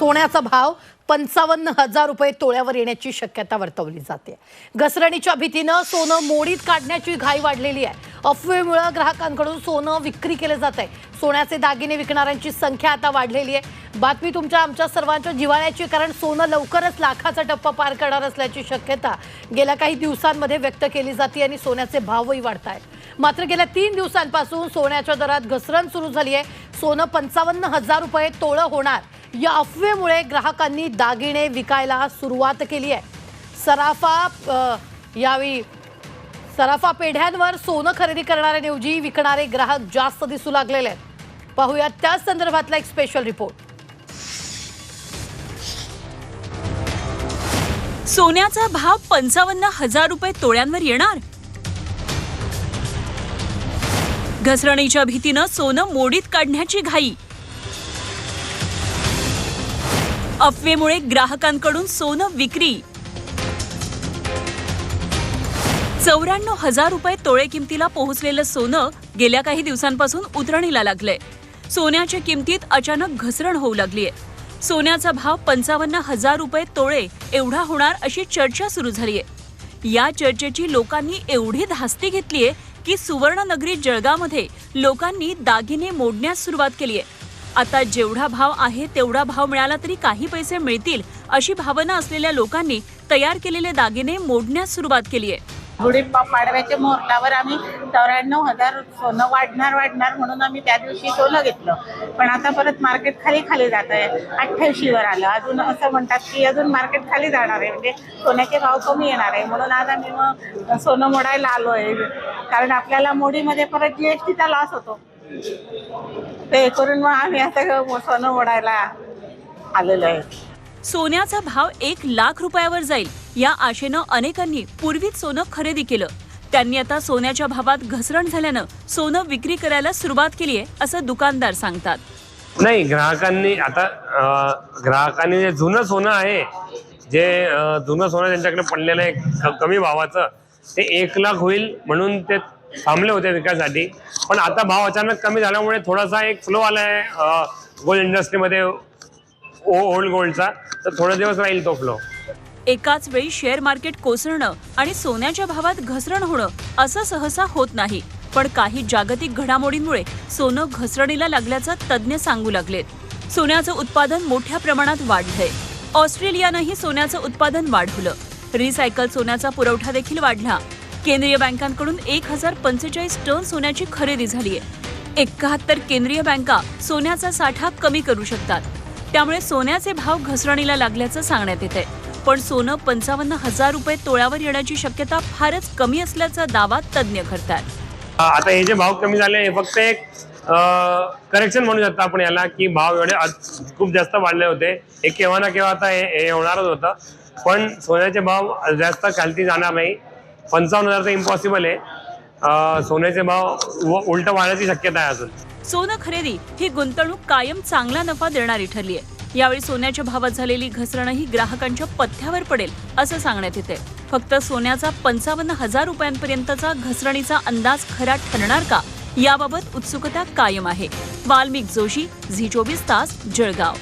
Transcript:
सोन्याचा भाव पंचावन्न हजार रुपये तोळ्यावर येण्याची शक्यता वर्तवली जाते. घसरणीच्या भीतीनं सोनं मोडीत काढण्याची घाई वाढलेली आहे. अफवेमुळं ग्राहकांकडून सोनं विक्री केलं जात आहे सोन्याचे दागिने विकणाऱ्यांची संख्या आता वाढलेली आहे. बातमी तुमच्या आमच्या सर्वांच्या जिव्हाळ्याची कारण सोनं लवकरच लाखाचा टप्पा पार करणार असल्याची शक्यता गेल्या काही दिवसांमध्ये व्यक्त केली जाते आणि सोन्याचे भावही वाढत आहेत. मात्र गेल्या तीन दिवसांपासून सोन्याच्या दरात घसरण सुरू झाली आहे. सोनं पंचावन्न हजार रुपये तोळं होणार. या अफवेमुळे ग्राहकांनी दागिने विकायला सुरुवात केली आहे. सराफा यावेळी सराफा पेढ्यांवर सोनं खरेदी करणाऱ्यांऐवजी विकणारे ग्राहक जास्त दिसू लागलेले आहेत. पाहूयात त्याच संदर्भातला एक स्पेशल रिपोर्ट सोन्याचा भाव पंचावन्न हजार रुपये तोळ्यांवर येणार? घसरणीच्या भीतीनं सोनं मोडीत काढण्याची घाई अफवेमुळे ग्राहकांकडून सोनं विक्री. चौऱ्याण्णव हजार रुपये तोळे किमतीला पोहोचलेलं सोनं गेल्या काही दिवसांपासून उतरणीला लागलंय. सोन्याच्या किमतीत अचानक घसरण होऊ लागलीय. सोन्याचा भाव पंचावन्न हजार रुपये तोळे एवढा होणार अशी चर्चा सुरू झालीय. या चर्चेची लोकांनी एवढी धास्ती घेतलीय की सुवर्णनगरी जळगावमध्ये लोकांनी दागिने मोडण्यास सुरुवात केली आहे आता जेवढा भाव आहे तेवढा भाव मिळाला तरी काही पैसे मिळतील अशी भावना असलेल्या लोकांनी तयार केलेले दागिने मोडण्यास सुरुवात केली आहे. गुढी पाडव्याच्या मुहूर्तावर आम्ही चौऱ्याण्णव हजार सोनं वाढणार वाढणार म्हणून आम्ही त्या दिवशी सोनं घेतलं. पण आता परत मार्केट खाली खाली जात आहे. अठ्ठ्याऐंशीवर आलं. अजून असं म्हणतात की अजून मार्केट खाली जाणार आहे. म्हणजे सोन्याचे भाव कमी येणार आहे. म्हणून आज आम्ही मग सोनं मोडायला आलो आहे कारण आपल्याला मोडीमध्ये परत जी एस टीचा लॉस होतो. ते करून मग आम्ही आता सोनं मोडायला आलेलो आहे. सोन्याचा भाव एक लाख रुपयावर जाईल. या आशेनं अनेकांनी पूर्वीच सोनं खरेदी केलं. त्यांनी आता सोन्याच्या भावात घसरण झाल्यानं सोनं विक्री करायला सुरुवात केली आहे असं दुकानदार सांगतात. नाही ग्राहकांनी आता अं, ग्राहकांनी जे जुनं सोनं आहे जे अं, जुनं सोनं त्यांच्याकडे पडलेलं आहे क- कमी भावाचं ते एक लाख होईल म्हणून ते थांबले होते विकायसाठी पण आता भाव अचानक कमी झाल्यामुळे थोडासा एक फ्लो आला आहे गोल्ड इंडस्ट्रीमध्ये ओल्ड गोल्डचा तर थोडे दिवस राहील तो फ्लो एकाच वेळी शेअर मार्केट कोसळणं आणि सोन्याच्या भावात घसरण होणं असं सहसा होत नाही. पण काही जागतिक घडामोडींमुळे सोनं घसरणीला लागल्याचं तज्ज्ञ सांगू लागलेत. सोन्याचं उत्पादन मोठ्या प्रमाणात वाढलंय. ऑस्ट्रेलियानंही सोन्याचं उत्पादन वाढवलं. रिसायकल सोन्याचा पुरवठा देखील वाढला. केंद्रीय बँकांकडून एक हजार पंचेचाळीस टन सोन्याची खरेदी झाली आहे एकाहत्तर केंद्रीय बँका सोन्याचा साठा कमी करू शकतात. त्यामुळे सोन्याचे भाव घसरणीला लागल्याचं सांगण्यात येत आहे पण सोनं पंचावन्न हजार रुपये तोळ्यावर येण्याची शक्यता फारच कमी असल्याचा दावा तज्ज्ञ करतात. आता हे जे भाव कमी झाले हे फक्त एक करेक्शन म्हणू शकतो आपण याला की भाव एवढे आज खूप जास्त वाढले होते. हे केव्हा ना केव्हा आता हे होणारच होतं. पण सोन्याचे भाव जास्त खालती जाणार नाही. पंचावन्न हजार तर इम्पॉसिबल आहे. सोन्याचे भाव उलट वाढण्याची शक्यता आहे अजून. सोनं खरेदी ही गुंतवणूक कायम चांगला नफा देणारी ठरली आहे. यावेळी सोन्याच्या भावात झालेली घसरणही ग्राहकांच्या पथ्यावर पडेल असं सांगण्यात येते फक्त सोन्याचा पंचावन्न हजार रुपयांपर्यंतचा घसरणीचा अंदाज खरा ठरणार का? याबाबत उत्सुकता कायम आहे. वाल्मिक जोशी झी चोवीस तास जळगाव.